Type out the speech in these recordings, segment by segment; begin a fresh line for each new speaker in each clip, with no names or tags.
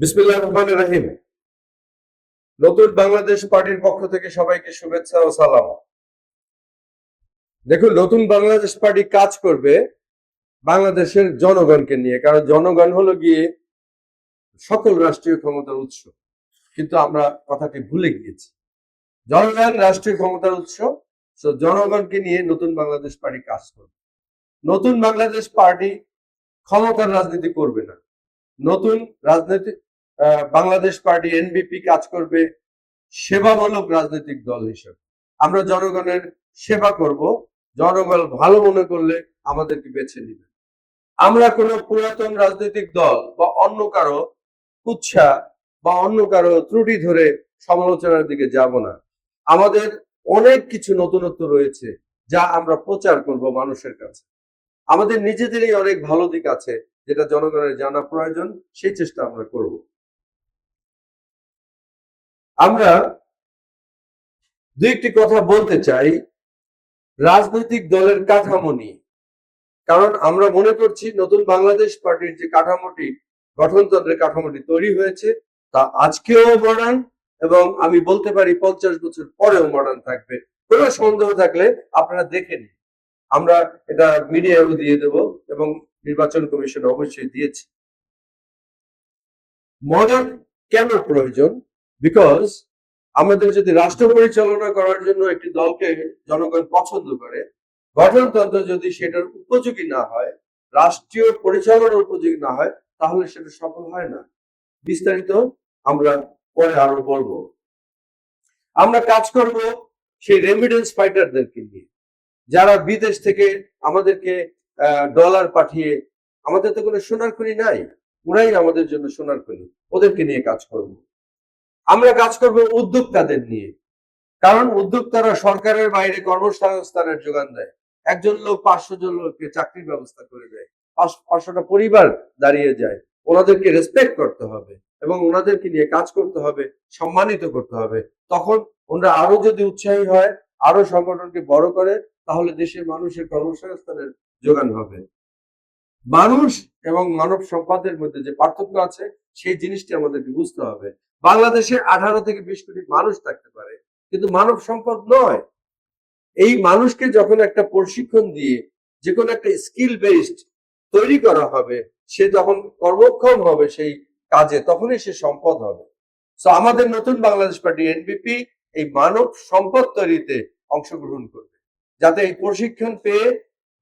বিসমিল্লাহ রহমান রাহিম। নতুন বাংলাদেশ পার্টির পক্ষ থেকে সবাইকে শুভেচ্ছা ও সালাম। দেখুন, নতুন বাংলাদেশ পার্টি কাজ করবে বাংলাদেশের জনগণকে নিয়ে, কারণ জনগণ হলো গিয়ে সকল রাষ্ট্রীয় ক্ষমতার উৎস। কিন্তু আমরা কথাটি ভুলে গিয়েছি। জনগণ রাষ্ট্রীয় ক্ষমতার উৎস তো জনগণকে নিয়ে নতুন বাংলাদেশ পার্টি কাজ করবে। নতুন বাংলাদেশ পার্টি ক্ষমতার রাজনীতি করবে না। নতুন রাজনৈতিক বাংলাদেশ পার্টি এনবিপি কাজ করবে, সেবামূলক রাজনৈতিক দল হিসেবে। আমরা জনগণের সেবা করব, জনগণ ভালো মনে করলে আমাদেরকে বেছে নিবে। আমরা কোনো পুরাতন রাজনৈতিক দল বা অন্য কারও কুচ্ছা বা অন্য কারও ত্রুটি ধরে সমালোচনার দিকে যাব না। আমাদের অনেক কিছু নতুনত্ব রয়েছে যা আমরা প্রচার করব মানুষের কাছে। আমাদের নিজেদেরই অনেক ভালো দিক আছে যেটা জনগণের জানা প্রয়োজন, সেই চেষ্টা আমরা করব। আমরা দু একটি কথা বলতে চাই রাজনৈতিক দলের কাঠামো নিয়ে। কারণ আমরা মনে করছি নতুন বাংলাদেশ পার্টির যে কাঠামোটি, গঠনতন্ত্রের কাঠামোটি তৈরি হয়েছে, তা আজকেও মডার্ন এবং আমি বলতে পারি পঞ্চাশ বছর পরেও মডার্ন থাকবে। কোনো সন্দেহ থাকলে আপনারা দেখে নিন। আমরা এটা মিডিয়াও দিয়ে দেব এবং নির্বাচন কমিশন অবশ্যই দিয়েছে। মডার্ন কেন প্রয়োজন? বিকজ আমাদের যদি রাষ্ট্র পরিচালনা করার জন্য একটি দলকে জনগণ পছন্দ করে, গঠনতন্ত্র যদি সেটার উপযোগী না হয়, রাষ্ট্রীয় পরিচালনার উপযোগী না হয়, তাহলে সেটা সফল হয় না। বিস্তারিত আমরা পরে আরও বলব। আমরা কাজ করব সেই রেমিডেন্স ফাইটারদেরকে নিয়ে। যারা বিদেশ থেকে আমাদেরকে ডলার পাঠিয়ে, আমাদের তো কোনো সোনার খনি নাই, ওরাই আমাদের জন্য সোনার খনি, ওদেরকে নিয়ে কাজ করব। আমরা কাজ করব উদ্যোক্তাদের নিয়ে। কারণ উদ্যোক্তারা সরকারের বাইরে কর্মসংস্থানের যোগান দেয়। একজন লোক পাঁচশো জন লোককে চাকরির ব্যবস্থা করে দেয়। পাঁচশোটা পরিবার দাঁড়িয়ে যায়। ওনাদেরকে রেসপেক্ট করতে হবে এবং ওনাদেরকে নিয়ে কাজ করতে হবে, সম্মানিত করতে হবে। তখন ওনারা আরও যদি উৎসাহী হয়, আরও সংগঠনকে বড় করে, তাহলে দেশের মানুষের কর্মসংস্থানের যোগান হবে। মানুষ এবং মানব সম্পদের মধ্যে যে পার্থক্য আছে, সেই জিনিসটি আমাদেরকে বুঝতে হবে। বাংলাদেশে আঠারো থেকে বিশ কোটি মানুষ থাকতে পারে। কিন্তু মানব সম্পদ নয়। এই মানুষকে যখন একটা প্রশিক্ষণ দিয়ে যে কোনো একটা স্কিল বেসড তৈরি করা হবে, সে যখন কর্মক্ষম হবে সেই কাজে, তখনই সে সম্পদ হবে। তো আমাদের নতুন বাংলাদেশ পার্টি এনবিপি এই মানব সম্পদ তৈরিতে অংশগ্রহণ করবে। যাতে এই প্রশিক্ষণ পেয়ে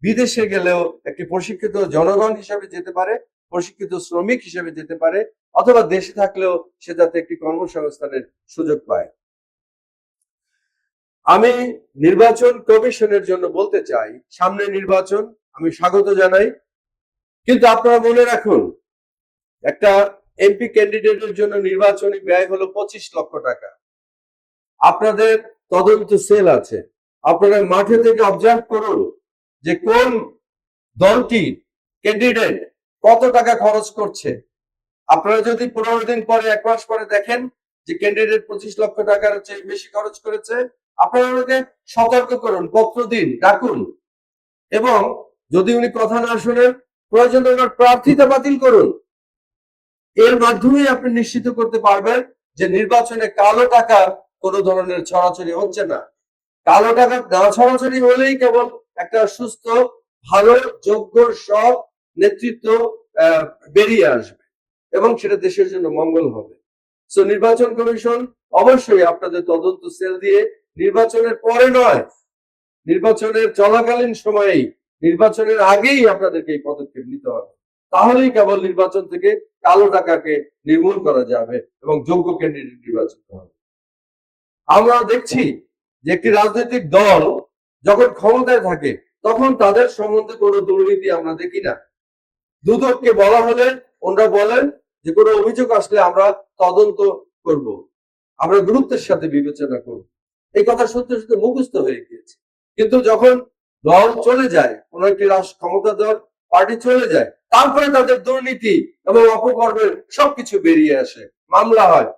বিদেশে গেলেও একটি প্রশিক্ষিত জনগণ হিসাবে যেতে পারে প্রশিক্ষিত শ্রমিক হিসেবে যেতে পারে, অথবা দেশে থাকলেও সে যাতে একটি কর্মসংস্থানের সুযোগ পায়। আমি নির্বাচন কমিশনের জন্য বলতে চাই, সামনে নির্বাচন, আমি স্বাগত জানাই। কিন্তু আপনারা মনে রাখুন, একটা এমপি ক্যান্ডিডেটের জন্য নির্বাচনী ব্যয় হলো পঁচিশ লক্ষ টাকা। আপনাদের তদন্ত সেল আছে। আপনারা মাঠে থেকে অবজার্ভ করুন যে কোন দলটি ক্যান্ডিডেট কত টাকা খরচ করছে? আপনারা যদি পনেরো দিন পরে এক মাস পরে দেখেন যে ক্যান্ডিডেট পঁচিশ লক্ষ টাকার চেয়ে বেশি খরচ করেছে, আপনারা সতর্ক করুন, পত্র দিন, ডাকুন। এবং যদি উনি কথা না শুনেন, প্রয়োজন প্রার্থিতা বাতিল করুন। এর মাধ্যমে আপনি নিশ্চিত করতে পারবেন যে নির্বাচনে কালো টাকা কোনো ধরনের ছড়াছড়ি হচ্ছে না। কালো টাকা না ছড়াছড়ি হলেই কেবল একটা সুস্থ, ভালো, যোগ্য, সৎ নেতৃত্ব বেরিয়ে আসবে এবং সেটা দেশের জন্য মঙ্গল হবে। সো নির্বাচন কমিশন অবশ্যই আপনাদের তদন্ত সেল দিয়ে নির্বাচনের পরে নয়, নির্বাচনের চলাকালীন সময়েই, নির্বাচনের আগেই আপনাদেরকে এই পদক্ষেপ নিতে হবে। তাহলেই কেবল নির্বাচন থেকে কালো টাকাকে নির্মূল করা যাবে এবং যোগ্য ক্যান্ডিডেট নির্বাচিত হবে। আমরা দেখছি যে একটি রাজনৈতিক দল যখন ক্ষমতায় থাকে, তখন তাদের সম্বন্ধে কোনো দুর্নীতি আমরা দেখি না। দুদককে বলা হলে ওনারা বলেন যে কোনো অভিযোগ আসলে আমরা তদন্ত করব। আমরা গুরুত্বের সাথে বিবেচনা করব। এই কথা সত্যি সত্যি মুখস্থ হয়ে গিয়েছে। কিন্তু যখন দল চলে যায়, কোন একটি রাষ্ট্র ক্ষমতা দল, পার্টি চলে যায়, তারপরে তাদের দুর্নীতি এবং অপকর্মের সবকিছু বেরিয়ে আসে। মামলা হয়।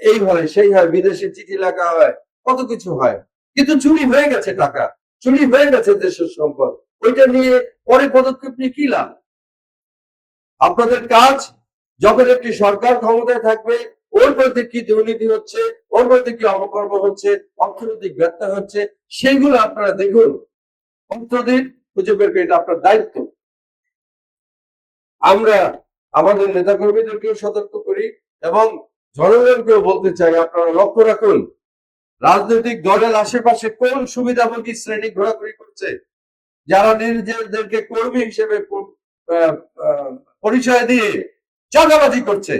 এই হয়, সেই হয়, বিদেশে চিঠি লেখা হয়, কত কিছু হয়। কিন্তু চুরি হয়ে গেছে টাকা, চুরি হয়ে গেছে দেশের সম্পদ। ওইটা নিয়ে পরে পদক্ষেপ নিয়ে কি লাভ? আপনাদের কাজ যখন একটি সরকার ক্ষমতায় থাকবে, ওর মধ্যে কি দুর্নীতি হচ্ছে, ওর মধ্যে কি অপকর্ম হচ্ছে, অর্থনৈতিক ব্যর্থ হচ্ছে, সেগুলো আপনারা দেখুন। অর্থদিন খুঁজে বের করে এটা আপনার দায়িত্ব। আমরা আমাদের নেতাকর্মীদেরকেও সতর্ক করি এবং জনগণকেও বলতে চাই, আপনারা লক্ষ্য রাখুন, রাজনৈতিক দলের আশেপাশে কোন সুবিধাভোগী শ্রেণি ঘোরাঘুরি করছে? যারা নিজেদেরকে কর্মী হিসেবে পরিচয় দিয়ে চাঁদাবাজি করছে।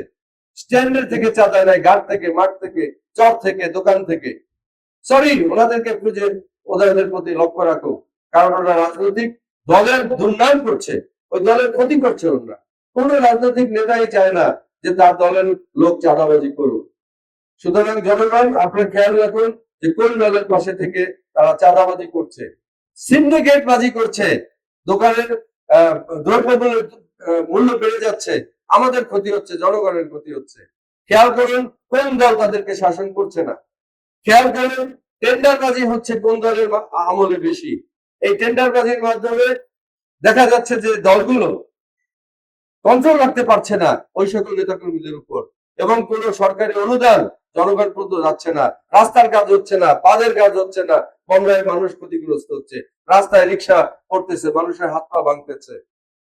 স্ট্যান্ডার্ড থেকে চাঁদা নেয়, ঘাট থেকে, মাঠ থেকে, চর থেকে, দোকান থেকে। সরি ওনাদেরকে খুঁজে ওদের প্রতি লক্ষ্য রাখো। কারণ ওরা রাজনৈতিক দলের দুর্নাম করছে। ওই দলের ক্ষতি করছে ওরা। কোন রাজনৈতিক নেতাই চায় না যে তার দলের লোক চাঁদাবাজি করুক। সুতরাং জনগণ, আপনার খেয়াল রাখুন যে কোন দলের পাশে থেকে তারা চাঁদাবাজি করছে। সিন্ডিকেট বাজি করছে। দোকানের দ্রব্যমূল্যের মূল্য বেড়ে যাচ্ছে, আমাদের ক্ষতি হচ্ছে, জনগণের ক্ষতি হচ্ছে। খেয়াল করুন, কোন দল তাদেরকে শাসন করছে না। খেয়াল করুন, টেন্ডারবাজি হচ্ছে কোন দলের আমলে বেশি। এই টেন্ডারবাজির মাধ্যমে দেখা যাচ্ছে যে দলগুলো কন্ট্রোল রাখতে পারছে না ওই সকল নেতাকর্মীদের উপর। এবং কোন সরকারি অনুদান জনগণ পর্যন্ত যাচ্ছে না, রাস্তার কাজ হচ্ছে না, পাদের কাজ হচ্ছে না বন্যায় মানুষ ক্ষতিগ্রস্ত হচ্ছে, রাস্তায় রিক্সা পড়তেছে, মানুষের হাত পা ভাঙতেছে।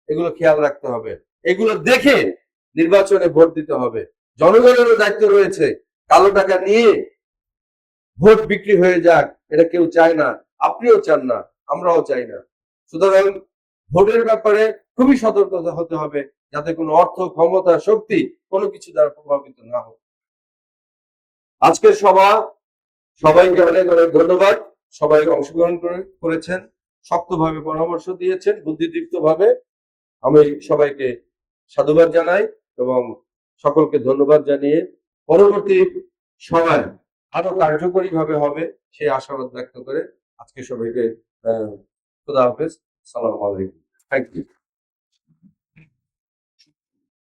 এগুলো খেয়াল রাখতে হবে। এগুলো দেখে নির্বাচনে ভোট দিতে হবে। জনগণেরও দায়িত্ব রয়েছে। কালো টাকা নিয়ে ভোট বিক্রি হয়ে যাক, এটা কেউ চায় না। আপনিও চান না, আমরাও চাই না। সুতরাং ভোটের ব্যাপারে খুবই সতর্কতা হতে হবে যাতে কোনো অর্থ, ক্ষমতা, শক্তি কোনো কিছু দ্বারা প্রভাবিত না হোক। আজকের সভা, সবাইকে অনেক অনেক ধন্যবাদ। সবাই অংশগ্রহণ করে, করেছেন, শক্তভাবে পরামর্শ দিয়েছেন বুদ্ধিদীপ্ত ভাবে আমি সবাইকে সাধুবাদ জানাই এবং সকলকে ধন্যবাদ জানিয়ে পরবর্তী সময় আরও কার্যকরী ভাবে হবে সেই আশাবাদ ব্যক্ত করে আজকে সবাইকে খুদা হাফেজ। সালাম আলাইকুম। Thank you